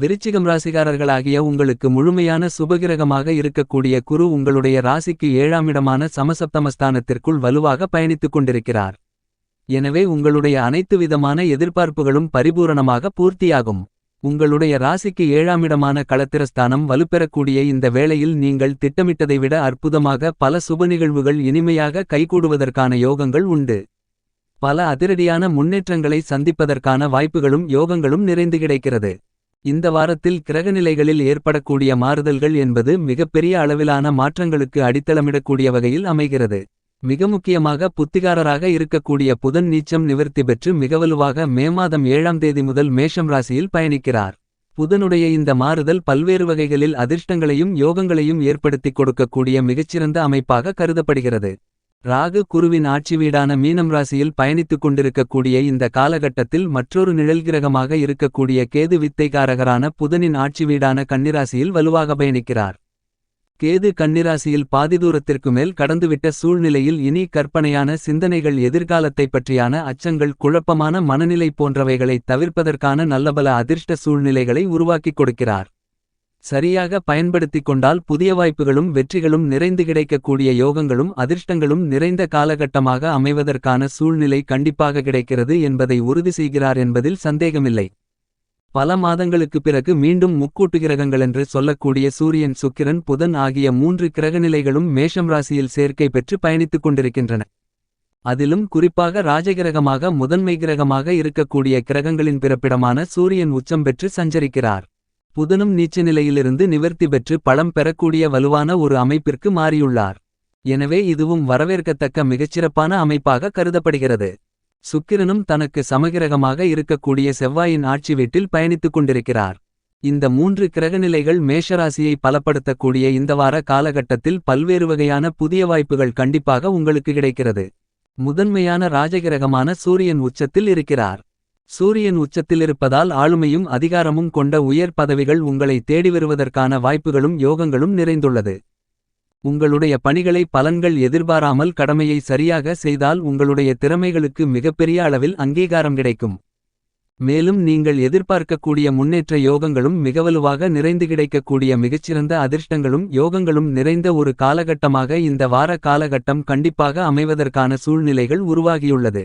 விருச்சிகம் ராசிகாரர்களாகிய உங்களுக்கு முழுமையான சுபகிரகமாக இருக்கக்கூடிய குரு உங்களுடைய ராசிக்கு ஏழாம் இடமான சமசப்தமஸ்தானத்திற்குள் வலுவாக பயணித்துக் கொண்டிருக்கிறார். எனவே உங்களுடைய அனைத்து விதமான எதிர்பார்ப்புகளும் பரிபூரணமாக பூர்த்தியாகும். உங்களுடைய ராசிக்கு ஏழாமிடமான களத்திரஸ்தானம் வலுப்பெறக்கூடிய இந்த வேளையில் நீங்கள் திட்டமிட்டதை விட அற்புதமாக பல சுப நிகழ்வுகள் இனிமையாக கைகூடுவதற்கான யோகங்கள் உண்டு. பல அதிரடியான முன்னேற்றங்களை சந்திப்பதற்கான வாய்ப்புகளும் யோகங்களும் நிறைந்து கிடைக்கிறது. இந்த வாரத்தில் கிரகநிலைகளில் ஏற்படக்கூடிய மாறுதல்கள் என்பது மிகப்பெரிய அளவிலான மாற்றங்களுக்கு அடித்தளமிடக்கூடிய வகையில் அமைகிறது. மிக முக்கியமாக புத்திகாரராக இருக்கக்கூடிய புதன் நீச்சம் நிவர்த்தி பெற்று மிகவலுவாக மே மாதம் ஏழாம் தேதி முதல் மேஷம் ராசியில் பயணிக்கிறார். புதனுடைய இந்த மாறுதல் பல்வேறு வகைகளில் அதிர்ஷ்டங்களையும் யோகங்களையும் ஏற்படுத்திக் கொடுக்கக்கூடிய மிகச்சிறந்த அமைப்பாக கருதப்படுகிறது. ராகு குருவின் ஆட்சி வீடான மீனம் ராசியில் பயணித்துக் கொண்டிருக்கக்கூடிய இந்த காலகட்டத்தில் மற்றொரு நிழல்கிரகமாக இருக்கக்கூடிய கேது வித்தைகாரகரான புதனின் ஆட்சி வீடான கன்னிராசியில் வலுவாக பயணிக்கிறார். கேது கன்னிராசியில் பாதி தூரத்திற்கு மேல் கடந்துவிட்ட சூழ்நிலையில் இனி கற்பனையான சிந்தனைகள் எதிர்காலத்தைப் பற்றியான அச்சங்கள் குழப்பமான மனநிலை போன்றவைகளை தவிர்ப்பதற்கான நல்லபல அதிர்ஷ்ட சூழ்நிலைகளை உருவாக்கிக் கொடுக்கிறார். சரியாக பயன்படுத்திக் கொண்டால் புதிய வாய்ப்புகளும் வெற்றிகளும் நிறைந்து கிடைக்கக்கூடிய யோகங்களும் அதிர்ஷ்டங்களும் நிறைந்த காலகட்டமாக அமைவதற்கான சூழ்நிலை கண்டிப்பாக கிடைக்கிறது என்பதை உறுதி செய்கிறார் என்பதில் சந்தேகமில்லை. பல மாதங்களுக்கு பிறகு மீண்டும் முக்கூட்டு கிரகங்களென்று சொல்லக்கூடிய சூரியன் சுக்கிரன் புதன் ஆகிய மூன்று கிரகநிலைகளும் மேஷம் ராசியில் சேர்க்கை பெற்று பயணித்துக் கொண்டிருக்கின்றன. அதிலும் குறிப்பாக ராஜகிரகமாக முதன்மை கிரகமாக இருக்கக்கூடிய கிரகங்களின் பிறப்பிடமான சூரியன் உச்சம் பெற்று சஞ்சரிக்கிறார். புதனும் நீச்ச நிலையிலிருந்து நிவர்த்தி பெற்று பலம் பெறக்கூடிய வலுவான ஒரு அமைப்பிற்கு மாறியுள்ளார். எனவே இதுவும் வரவேற்கத்தக்க மிகச்சிறப்பான அமைப்பாக கருதப்படுகிறது. சுக்கிரனும் தனக்கு சமகிரகமாக இருக்கக்கூடிய செவ்வாயின் ஆட்சி வீட்டில் பயணித்துக் கொண்டிருக்கிறார். இந்த மூன்று கிரகநிலைகள் மேஷராசியை பலப்படுத்தக்கூடிய இந்த வார காலகட்டத்தில் பல்வேறு வகையான புதிய வாய்ப்புகள் கண்டிப்பாக உங்களுக்கு கிடைக்கிறது. முதன்மையான ராஜகிரகமான சூரியன் உச்சத்தில் இருக்கிறார். சூரியன் உச்சத்திலிருப்பதால் ஆளுமையும் அதிகாரமும் கொண்ட உயர் பதவிகள் உங்களை தேடி வருவதற்கான வாய்ப்புகளும் யோகங்களும் நிறைந்துள்ளது. உங்களுடைய பணிகளை பலன்கள் எதிர்பாராமல் கடமையை சரியாக செய்தால் உங்களுடைய திறமைகளுக்கு மிகப்பெரிய அளவில் அங்கீகாரம் கிடைக்கும். மேலும் நீங்கள் எதிர்பார்க்கக்கூடிய முன்னேற்ற யோகங்களும் மிகவலுவாக நிறைந்து கிடைக்கக்கூடிய மிகச்சிறந்த அதிர்ஷ்டங்களும் யோகங்களும் நிறைந்த ஒரு காலகட்டமாக இந்த வார காலகட்டம் கண்டிப்பாக அமைவதற்கான சூழ்நிலைகள் உருவாகியுள்ளது.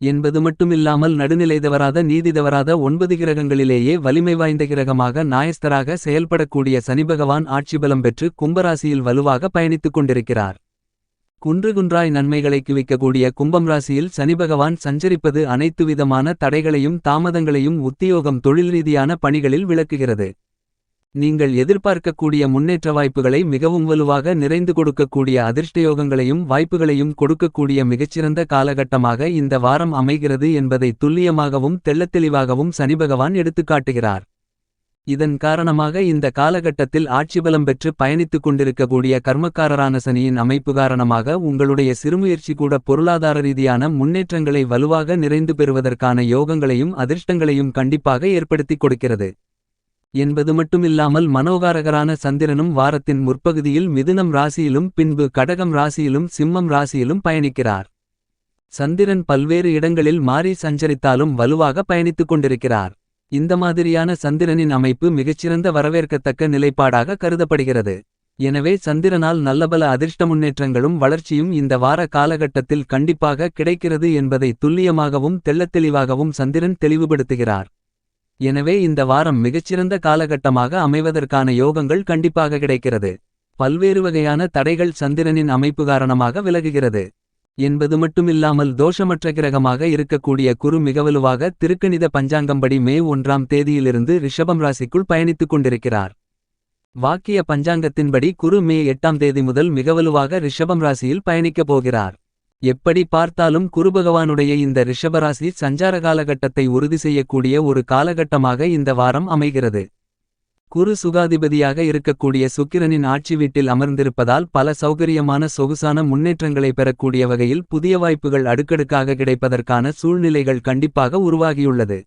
என்பது மட்டுமில்லாமல் நடுநிலைதவராத நீதிதவராத ஒன்பது கிரகங்களிலேயே வலிமை வாய்ந்த கிரகமாக நாயஸ்தராக செயல்படக்கூடிய சனிபகவான் ஆட்சிபலம் பெற்று கும்பராசியில் வலுவாக பயணித்துக் கொண்டிருக்கிறார். குன்று குன்றாய் நன்மைகளை குவிக்கக்கூடிய கும்பம் ராசியில் சனிபகவான் சஞ்சரிப்பது அனைத்து விதமான தடைகளையும் தாமதங்களையும் உத்தியோகம் தொழில் ரீதியான பணிகளில் விளக்குகிறது. நீங்கள் எதிர்பார்க்கக்கூடிய முன்னேற்ற வாய்ப்புகளை மிகவும் வலுவாக நிறைந்து கொடுக்கக்கூடிய அதிர்ஷ்டயோகங்களையும் வாய்ப்புகளையும் கொடுக்கக்கூடிய மிகச்சிறந்த காலகட்டமாக இந்த வாரம் அமைகிறது என்பதை துல்லியமாகவும் தெள்ளத்தெளிவாகவும் சனிபகவான் எடுத்துக்காட்டுகிறார். இதன் காரணமாக இந்த காலகட்டத்தில் ஆட்சிபலம் பெற்று பயணித்துக் கொண்டிருக்கக்கூடிய கர்மக்காரரான சனியின் அமைப்பு காரணமாக உங்களுடைய சிறுமுயற்சி கூட பொருளாதார ரீதியான முன்னேற்றங்களை வலுவாக நிறைந்து பெறுவதற்கான யோகங்களையும் அதிர்ஷ்டங்களையும் கண்டிப்பாக ஏற்படுத்திக் கொடுக்கிறது. என்பது மட்டுமில்லாமல் மனோகாரகரான சந்திரனும் வாரத்தின் முற்பகுதியில் மிதுனம் ராசியிலும் பின்பு கடகம் ராசியிலும் சிம்மம் ராசியிலும் பயணிக்கிறார். சந்திரன் பல்வேறு இடங்களில் மாறி சஞ்சரித்தாலும் வலுவாக பயணித்துக் கொண்டிருக்கிறார். இந்த மாதிரியான சந்திரனின் அமைப்பு மிகச்சிறந்த வரவேற்கத்தக்க நிலைப்பாடாக கருதப்படுகிறது. எனவே சந்திரனால் நல்லபல அதிர்ஷ்ட முன்னேற்றங்களும் வளர்ச்சியும் இந்த வார காலகட்டத்தில் கண்டிப்பாக கிடைக்கிறது என்பதை துல்லியமாகவும் தெள்ளத்தெளிவாகவும் சந்திரன் தெளிவுபடுத்துகிறார். எனவே இந்த வாரம் மிகச்சிறந்த காலகட்டமாக அமைவதற்கான யோகங்கள் கண்டிப்பாக கிடைக்கிறது. பல்வேறு வகையான தடைகள் சந்திரனின் அமைப்பு காரணமாக விலகுகிறது. என்பது மட்டுமில்லாமல் தோஷமற்ற கிரகமாக இருக்கக்கூடிய குரு மிகவலுவாக திருக்கணித பஞ்சாங்கம்படி மே ஒன்றாம் தேதியிலிருந்து ரிஷபம் ராசிக்குள் பயணித்துக் கொண்டிருக்கிறார். வாக்கிய பஞ்சாங்கத்தின்படி குரு மே எட்டாம் தேதி முதல் மிகவலுவாக ரிஷபம் ராசியில் பயணிக்கப் போகிறார். எப்படி பார்த்தாலும் குருபகவானுடைய இந்த ரிஷபராசி சஞ்சார காலகட்டத்தை உறுதி செய்யக்கூடிய ஒரு காலகட்டமாக இந்த வாரம் அமைகிறது. குரு சுகாதிபதியாக இருக்கக்கூடிய சுக்கிரனின் ஆட்சி வீட்டில் அமர்ந்திருப்பதால் பல சௌகரியமான சொகுசான முன்னேற்றங்களை பெறக்கூடிய வகையில் புதிய வாய்ப்புகள் அடுக்கடுக்காக கிடைப்பதற்கான சூழ்நிலைகள் கண்டிப்பாக உருவாகியுள்ளது.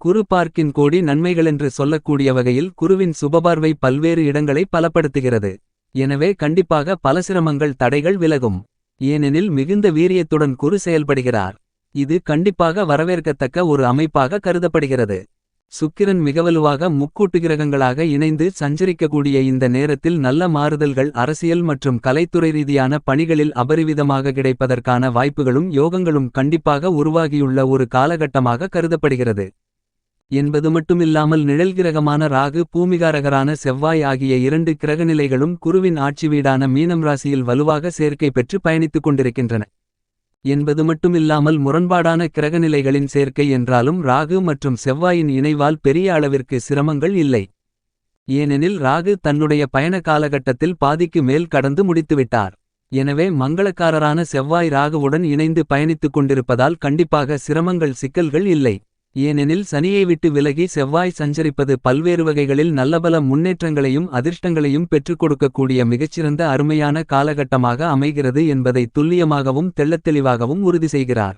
குரு பார்க்கின் கோடி நன்மைகளென்று சொல்லக்கூடிய வகையில் குருவின் சுபபார்வை பல்வேறு இடங்களை பலப்படுத்துகிறது. எனவே கண்டிப்பாக பல சிரமங்கள் தடைகள் விலகும். ஏனெனில் மிகுந்த வீரியத்துடன் குரு செயல்படுகிறார். இது கண்டிப்பாக வரவேற்கத்தக்க ஒரு அமைப்பாக கருதப்படுகிறது. சுக்கிரன் மிகவலுவாக முக்கூட்டு கிரகங்களாக இணைந்து சஞ்சரிக்கக்கூடிய இந்த நேரத்தில் நல்ல மாறுதல்கள் அரசியல் மற்றும் கலைத்துறை ரீதியான பணிகளில் அபரிவிதமாக கிடைப்பதற்கான வாய்ப்புகளும் யோகங்களும் கண்டிப்பாக உருவாகியுள்ள ஒரு காலகட்டமாக கருதப்படுகிறது. என்பது மட்டுமில்லாமல் நிழல் கிரகமான ராகு பூமிகாரகரான செவ்வாய் ஆகிய இரண்டு கிரகநிலைகளும் குருவின் ஆட்சி வீடான மீனம் ராசியில் வலுவாக சேர்க்கை பெற்று பயணித்துக் கொண்டிருக்கின்றன. என்பது மட்டுமில்லாமல் முரண்பாடான கிரகநிலைகளின் சேர்க்கை என்றாலும் ராகு மற்றும் செவ்வாயின் இணைவால் பெரிய அளவிற்கு சிரமங்கள் இல்லை. ஏனெனில் ராகு தன்னுடைய பயண காலகட்டத்தில் பாதிக்கு மேல் கடந்து முடித்துவிட்டார். எனவே மங்களக்காரரான செவ்வாய் ராகுவுடன் இணைந்து பயணித்துக் கொண்டிருப்பதால் கண்டிப்பாக சிரமங்கள் சிக்கல்கள் இல்லை. ஏனெனில் சனியை விட்டு விலகி செவ்வாய் சஞ்சரிப்பது பல்வேறு வகைகளில் நல்லபல முன்னேற்றங்களையும் அதிர்ஷ்டங்களையும் பெற்றுக் கொடுக்கக்கூடிய மிகச்சிறந்த அருமையான காலகட்டமாக அமைகிறது என்பதை துல்லியமாகவும் தெள்ளத்தெளிவாகவும் உறுதி செய்கிறார்.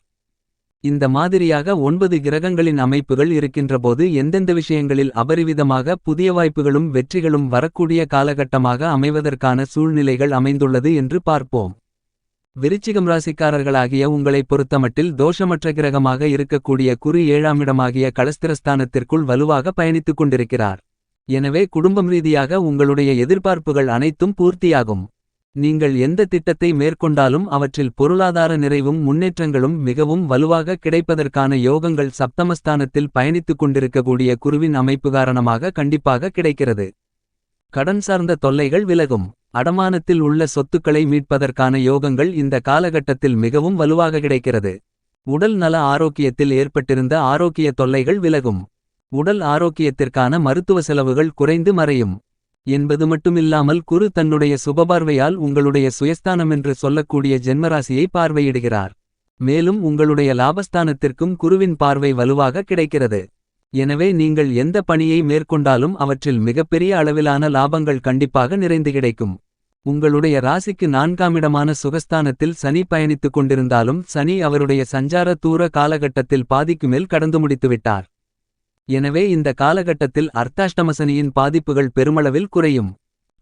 இந்த மாதிரியாக ஒன்பது கிரகங்களின் அமைப்புகள் இருக்கின்றபோது எந்தெந்த விஷயங்களில் அபரிவிதமாக புதிய வாய்ப்புகளும் வெற்றிகளும் வரக்கூடிய காலகட்டமாக அமைவதற்கான சூழ்நிலைகள் அமைந்துள்ளது என்று பார்ப்போம். விருச்சிகம் ராசிக்காரர்களாகிய உங்களைப் பொறுத்தமட்டில் தோஷமற்ற கிரகமாக இருக்கக்கூடிய குரு ஏழாமிடமாகிய கலஸ்திரஸ்தானத்திற்குள் வலுவாக பயணித்துக் கொண்டிருக்கிறார். எனவே குடும்பம் ரீதியாக உங்களுடைய எதிர்பார்ப்புகள் அனைத்தும் பூர்த்தியாகும். நீங்கள் எந்த திட்டத்தை மேற்கொண்டாலும் அவற்றில் பொருளாதார நிறைவும் முன்னேற்றங்களும் மிகவும் வலுவாக கிடைப்பதற்கான யோகங்கள் சப்தமஸ்தானத்தில் பயணித்துக் கொண்டிருக்கக்கூடிய குருவின் அமைப்பு காரணமாக கண்டிப்பாக கிடைக்கிறது. கடன் சார்ந்த தொல்லைகள் விலகும். அடமானத்தில் உள்ள சொத்துக்களை மீட்பதற்கான யோகங்கள் இந்த காலகட்டத்தில் மிகவும் வலுவாக கிடைக்கிறது. உடல் நல ஆரோக்கியத்தில் ஏற்பட்டிருந்த ஆரோக்கிய தொல்லைகள் விலகும். உடல் ஆரோக்கியத்திற்கான மருத்துவ செலவுகள் குறைந்து மறையும். என்பது மட்டுமில்லாமல் குரு தன்னுடைய சுபபார்வையால் உங்களுடைய சுயஸ்தானம் என்று சொல்லக்கூடிய ஜென்மராசியை பார்வையிடுகிறார். மேலும் உங்களுடைய லாபஸ்தானத்திற்கும் குருவின் பார்வை வலுவாக கிடைக்கிறது. எனவே நீங்கள் எந்த பணியை மேற்கொண்டாலும் அவற்றில் மிகப்பெரிய அளவிலான லாபங்கள் கண்டிப்பாக நிறைந்து கிடைக்கும். உங்களுடைய ராசிக்கு நான்காமிடமான சுகஸ்தானத்தில் சனி பயணித்துக் கொண்டிருந்தாலும் சனி அவருடைய சஞ்சார தூர காலகட்டத்தில் பாதிக்கு மேல் கடந்து முடித்துவிட்டார். எனவே இந்த காலகட்டத்தில் அர்த்தாஷ்டமசனியின் பாதிப்புகள் பெருமளவில் குறையும்.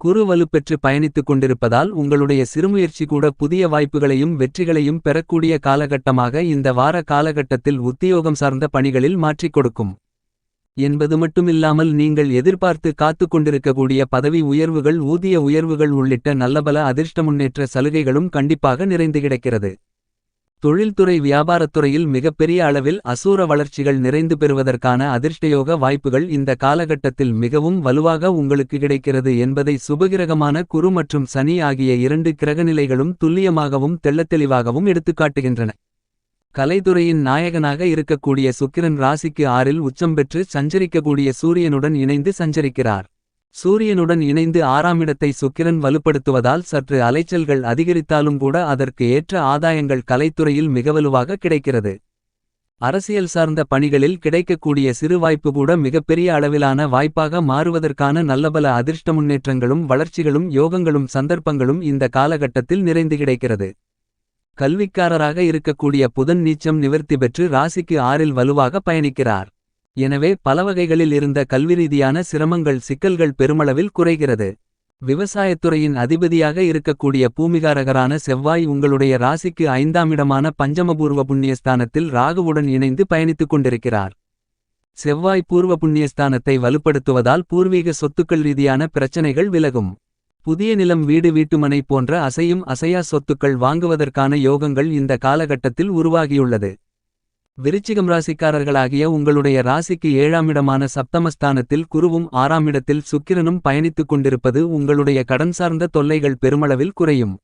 குறு வலுப்பெற்று பயணித்துக் கொண்டிருப்பதால் உங்களுடைய சிறுமுயற்சி கூட புதிய வாய்ப்புகளையும் வெற்றிகளையும் பெறக்கூடிய காலகட்டமாக இந்த வார காலகட்டத்தில் உத்தியோகம் சார்ந்த பணிகளில் மாற்றிக் கொடுக்கும். என்பது மட்டுமில்லாமல் நீங்கள் எதிர்பார்த்து காத்து கொண்டிருக்கக்கூடிய பதவி உயர்வுகள் ஊதிய உயர்வுகள் உள்ளிட்ட நல்லபல அதிர்ஷ்ட முன்னேற்ற சலுகைகளும் கண்டிப்பாக நிறைந்து கிடக்கிறது. தொழில்துறை வியாபாரத்துறையில் மிகப்பெரிய அளவில் அசூர வளர்ச்சிகள் நிறைந்து பெறுவதற்கான அதிர்ஷ்டயோக வாய்ப்புகள் இந்த காலகட்டத்தில் மிகவும் வலுவாக உங்களுக்கு கிடைக்கிறது என்பதை சுபகிரகமான குரு மற்றும் சனி ஆகிய இரண்டு கிரகநிலைகளும் துல்லியமாகவும் தெள்ளத்தெளிவாகவும் எடுத்துக்காட்டுகின்றன. கலைத்துறையின் நாயகனாக இருக்கக்கூடிய சுக்கிரன் ராசிக்கு ஆறில் உச்சம் பெற்று சஞ்சரிக்கக்கூடிய சூரியனுடன் இணைந்து சஞ்சரிக்கிறார். சூரியனுடன் இணைந்து ஆறாமிடத்தை சுக்கிரன் வலுப்படுத்துவதால் சற்று அலைச்சல்கள் அதிகரித்தாலும் கூட அதற்கு ஏற்ற ஆதாயங்கள் கலைத்துறையில் மிகவலுவாக கிடைக்கிறது. அரசியல் சார்ந்த பணிகளில் கிடைக்கக்கூடிய சிறு வாய்ப்பு கூட மிகப்பெரிய அளவிலான வாய்ப்பாக மாறுவதற்கான நல்லபல அதிர்ஷ்ட முன்னேற்றங்களும் வளர்ச்சிகளும் யோகங்களும் சந்தர்ப்பங்களும் இந்த காலகட்டத்தில் நிறைந்து கிடைக்கிறது. கல்விக்காரராக இருக்கக்கூடிய புதன் நீச்சம் நிவர்த்தி பெற்று ராசிக்கு ஆறில் வலுவாக பயணிக்கிறார். எனவே பலவகைகளில் இருந்த கல்விரீதியான சிரமங்கள் சிக்கல்கள் பெருமளவில் குறைகிறது. விவசாயத்துறையின் அதிபதியாக இருக்கக்கூடிய பூமிகாரகரான செவ்வாய் உங்களுடைய ராசிக்கு ஐந்தாமிடமான பஞ்சமபூர்வ புண்ணியஸ்தானத்தில் ராகுவுடன் இணைந்து பயணித்துக் கொண்டிருக்கிறார். செவ்வாய் பூர்வ புண்ணியஸ்தானத்தை வலுப்படுத்துவதால் பூர்வீக சொத்துக்கள் ரீதியான பிரச்சனைகள் விலகும். புதிய நிலம் வீடு வீட்டுமனை போன்ற அசையும் அசையா சொத்துக்கள் வாங்குவதற்கான யோகங்கள் இந்த காலகட்டத்தில் உருவாகியுள்ளது. விருச்சிகம் ராசிக்காரர்களாகிய உங்களுடைய ராசிக்கு ஏழாமிடமான சப்தமஸ்தானத்தில் குருவும் ஆறாமிடத்தில் சுக்கிரனும் பயணித்துக் கொண்டிருப்பது உங்களுடைய கடன் சார்ந்த தொல்லைகள் பெருமளவில் குறையும்.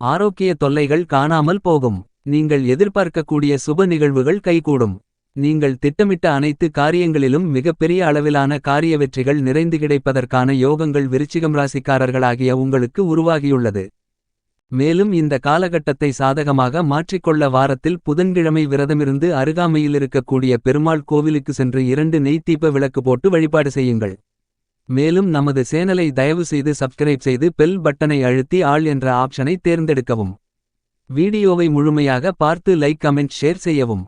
ஆரோக்கிய தொல்லைகள் காணாமல் போகும். நீங்கள் எதிர்பார்க்கக்கூடிய சுப நிகழ்வுகள் கைகூடும். நீங்கள் திட்டமிட்ட அனைத்து காரியங்களிலும் மிகப்பெரிய அளவிலான காரிய வெற்றிகள் நிறைந்து கிடைப்பதற்கான யோகங்கள் விருச்சிகம் ராசிக்காரர்களாகிய உங்களுக்கு உருவாகியுள்ளது. மேலும் இந்த காலகட்டத்தை சாதகமாக மாற்றிக்கொள்ள வாரத்தில் புதன்கிழமை விரதமிருந்து அருகாமையில் இருக்கக்கூடிய பெருமாள் கோவிலுக்கு சென்று இரண்டு நெய்த்தீப்ப விளக்கு போட்டு வழிபாடு செய்யுங்கள். மேலும் நமது சேனலை தயவு செய்து சப்ஸ்கிரைப் செய்து பெல் பட்டனை அழுத்தி ஆள் என்ற ஆப்ஷனை தேர்ந்தெடுக்கவும். வீடியோவை முழுமையாக பார்த்து லைக் கமெண்ட் ஷேர் செய்யவும்.